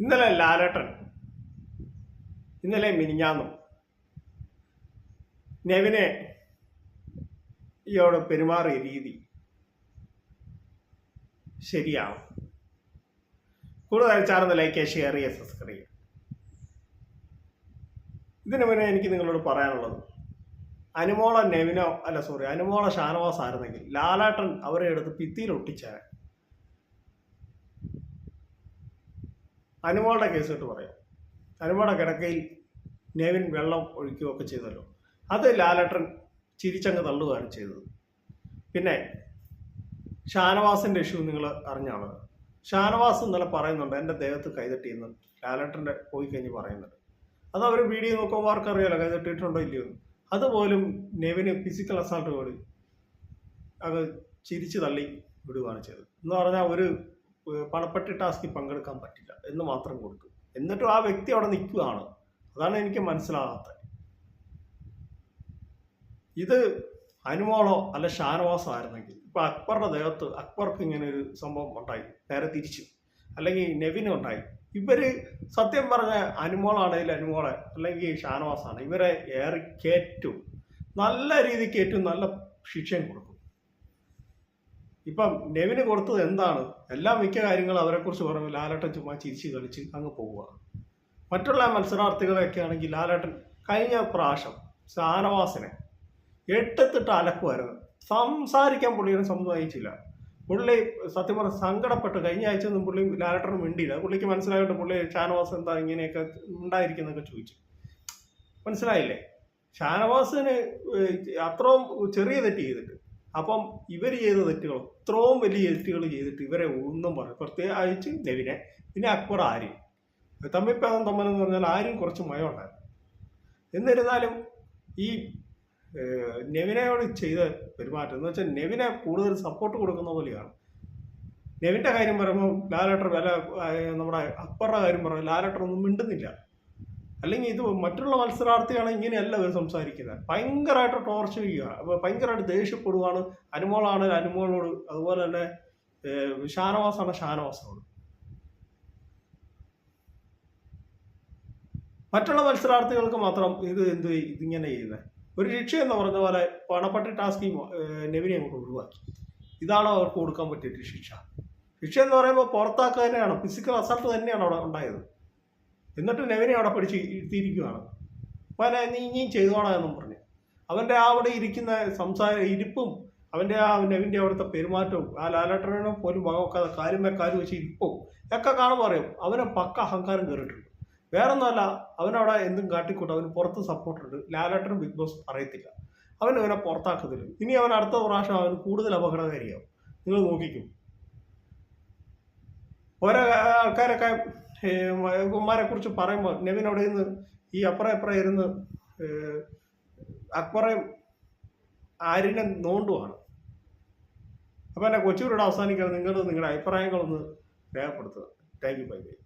ഇന്നലെ ലാലേട്ടൻ ഇന്നലെ മിനിഞ്ഞാന്നും നെവിനെ ഇയോട് പെരുമാറിയ രീതി ശരിയാവും. കൂടുതൽ ചാർന്ന് ലൈക്ക് ഷെയർ ചെയ്യുക സബ്സ്ക്രൈബ്. ചെയ്യുക ഇതിനു മുന്നേ എനിക്ക് നിങ്ങളോട് പറയാനുള്ളത് അനുമോള നെവിനോ അല്ല സോറി അനുമോള ഷാനവാസ് ആയിരുന്നെങ്കിൽ ലാലാട്ടൻ അവരെ എടുത്ത് ഭിത്തിയിൽ ഒട്ടിച്ചാൽ അനുമോളുടെ കേസ് കേട്ട് പറയാം. അനുമോളുടെ കിടക്കയിൽ നെവിൻ വെള്ളം ഒഴിക്കുകയൊക്കെ ചെയ്തല്ലോ. അത് ലാലട്ടൻ ചിരിച്ചങ്ങ് തള്ളുകയാണ് ചെയ്തത്. പിന്നെ ഷാനവാസിന്റെ ഇഷ്യൂ നിങ്ങൾ അറിഞ്ഞാണ്. ഷാനവാസ് ഇന്നലെ പറയുന്നുണ്ട് എന്റെ ദേഹത്ത് കൈതട്ടിയെന്ന് ലാലട്ടന്റെ പോയി കഴിഞ്ഞ് പറയുന്നുണ്ട്. അത് അവർ വീഡിയോ നോക്കുമ്പോൾ ആർക്കറിയാലോ കൈതട്ടിയിട്ടുണ്ടോ ഇല്ലയോ. അതുപോലും നെവിന് ഫിസിക്കൽ അസാൾട്ട് കൂടി അത് ചിരിച്ചു തള്ളി വിടുകയാണ് ചെയ്തത്. എന്ന് പറഞ്ഞാൽ ഒരു പണപ്പെട്ടി ടാസ്കിൽ പങ്കെടുക്കാൻ പറ്റില്ല എന്ന് മാത്രം കൊടുക്കും. എന്നിട്ടും ആ വ്യക്തി അവിടെ നിൽക്കുകയാണ്. അതാണ് എനിക്ക് മനസ്സിലാകാത്തത്. ഇത് അനുമോളോ അല്ല ഷാനവാസോ ആയിരുന്നെങ്കിൽ ഇപ്പൊ അക്ബറുടെ ദേഹത്ത് അക്ബർക്ക് ഇങ്ങനെ ഒരു സംഭവം ഉണ്ടായി. നേരെ തിരിച്ചു. അല്ലെങ്കിൽ നെവിനും ഉണ്ടായി. ഇവർ സത്യം പറഞ്ഞ അനുമോളാണെങ്കിൽ അനുമോളെ അല്ലെങ്കിൽ ഷാനവാസാണ് ഇവരെ ഏറി കയറ്റും നല്ല രീതിക്ക് ഏറ്റവും നല്ല ശിക്ഷയും കൊടുക്കും. ഇപ്പം നെവിന് കൊടുത്തത് എന്താണ്? എല്ലാ മിക്ക കാര്യങ്ങളും അവരെക്കുറിച്ച് പറയുമ്പോൾ ലാലേട്ടൻ ചുമ്മാ ചിരിച്ച് കളിച്ച് അങ്ങ് പോവുക. മറ്റുള്ള മത്സരാർത്ഥികളെയൊക്കെ ആണെങ്കിൽ ലാലേട്ടൻ കഴിഞ്ഞ പ്രാവശ്യം ഷാനവാസിനെ എട്ടെത്തിട്ട് അലക്കുമായിരുന്നു. സംസാരിക്കാൻ പുള്ളിയെ സമ്മതിച്ചില്ല പുള്ളി സത്യം പറഞ്ഞ സങ്കടപ്പെട്ട് കഴിഞ്ഞ ആഴ്ച ഒന്നും പുള്ളി ലാലട്ടനും മിണ്ടിയില്ല. പുള്ളിക്ക് മനസ്സിലായിട്ട് പുള്ളി ഷാനവാസ് എന്താ ഇങ്ങനെയൊക്കെ ഉണ്ടായിരിക്കുന്നൊക്കെ ചോദിച്ചു. മനസ്സിലായില്ലേ? ഷാനവാസിന് അത്രയും ചെറിയ തെറ്റ് ചെയ്തിട്ട് അപ്പം ഇവർ ചെയ്ത തെറ്റുകൾ ഇത്രയും വലിയ തെറ്റുകൾ ചെയ്തിട്ട് ഇവരെ ഒന്നും പറയും പ്രത്യേകിച്ച് നെവിനെ പിന്നെ അക്ബർ ആര്യൻ. തമ്മിപ്പാദം തമ്മൻ എന്ന് പറഞ്ഞാൽ ആരും കുറച്ച് മയമുണ്ടായിരുന്നു. എന്നിരുന്നാലും ഈ നെവിനയോട് ചെയ്ത പെരുമാറ്റം എന്ന് വെച്ചാൽ നെവിനെ കൂടുതൽ സപ്പോർട്ട് കൊടുക്കുന്ന പോലെയാണ്. നെവിന്റെ കാര്യം പറയുമ്പോൾ ലാലേട്ടർ വില നമ്മുടെ അക്ബറുടെ കാര്യം പറയുമ്പോൾ ലാലേട്ടർ ഒന്നും മിണ്ടുന്നില്ല. അല്ലെങ്കിൽ ഇത് മറ്റുള്ള മത്സരാർത്ഥിയാണ് ഇങ്ങനെയല്ല ഇവർ സംസാരിക്കുന്നത്. ഭയങ്കരമായിട്ട് ടോർച്ചർ ചെയ്യുക ഭയങ്കരമായിട്ട് ദേഷ്യപ്പെടുവാണ്. അനുമോളാണ് അനുമോളോട്. അതുപോലെ തന്നെ ഷാനവാസാണ് ഷാനവാസോട്. മറ്റുള്ള മത്സരാർത്ഥികൾക്ക് മാത്രം ഇത് എന്ത് ഇതിങ്ങനെ ചെയ്യുന്നത് ഒരു ശിക്ഷ എന്ന് പറഞ്ഞ പോലെ പണപ്പെട്ടി ടാസ്കി നെവിനെ അങ്ങോട്ട് ഒഴിവാക്കി. ഇതാണ് അവർക്ക് കൊടുക്കാൻ പറ്റിയ ശിക്ഷ. ശിക്ഷ എന്ന് പറയുമ്പോൾ പുറത്താക്കുക തന്നെയാണ്. ഫിസിക്കൽ അസൾട്ട് തന്നെയാണ് അവിടെ ഉണ്ടായത്. എന്നിട്ട് നെവിനെ അവിടെ പിടിച്ച് ഇരുത്തിയിരിക്കുകയാണ് അപ്പോൾ നീ ഇനിയും ചെയ്തോളാം എന്നും പറഞ്ഞു. അവന്റെ ആ അവിടെ ഇരിക്കുന്ന സംസാര ഇരിപ്പും അവന്റെ ആ നെവിന്റെ അവിടുത്തെ പെരുമാറ്റവും ആ ലാലേട്ടനെ പോലും വകവെക്കാതെ കാര്യം കാര്യം വെച്ച് ഇരിപ്പും ഒക്കെ കാണുമ്പോൾ പറയും അവനെ പക്ക അഹങ്കാരം കയറിയിട്ടുണ്ട്. വേറൊന്നുമല്ല അവനവിടെ എന്തും കാട്ടിക്കൊണ്ട് അവന് പുറത്ത് സപ്പോർട്ടുണ്ട് ലാലട്ടനും ബിഗ് ബോസ് പറയത്തില്ല. അവൻ അവനെ പുറത്താക്കത്തില്ല. ഇനി അവൻ അടുത്ത പ്രാവശ്യം അവൻ കൂടുതൽ അപകടകാരിയാവും. നിങ്ങൾ നോക്കിക്കും. ഓരോ ആൾക്കാരൊക്കെ കുമാരെ കുറിച്ച് പറയുമ്പോൾ നെവിൻ അവിടെ നിന്ന് ഈ അപ്പുറം ഇപ്പുറം ഇരുന്ന് അക്ബറേയും ആര്യനെ നോണ്ടുവാണ്. അപ്പം എന്നെ കൊച്ചുകൂടെ അവസാനിക്കാൻ നിങ്ങൾ നിങ്ങളുടെ അഭിപ്രായങ്ങളൊന്ന് രേഖപ്പെടുത്തുക. Thank you bye bye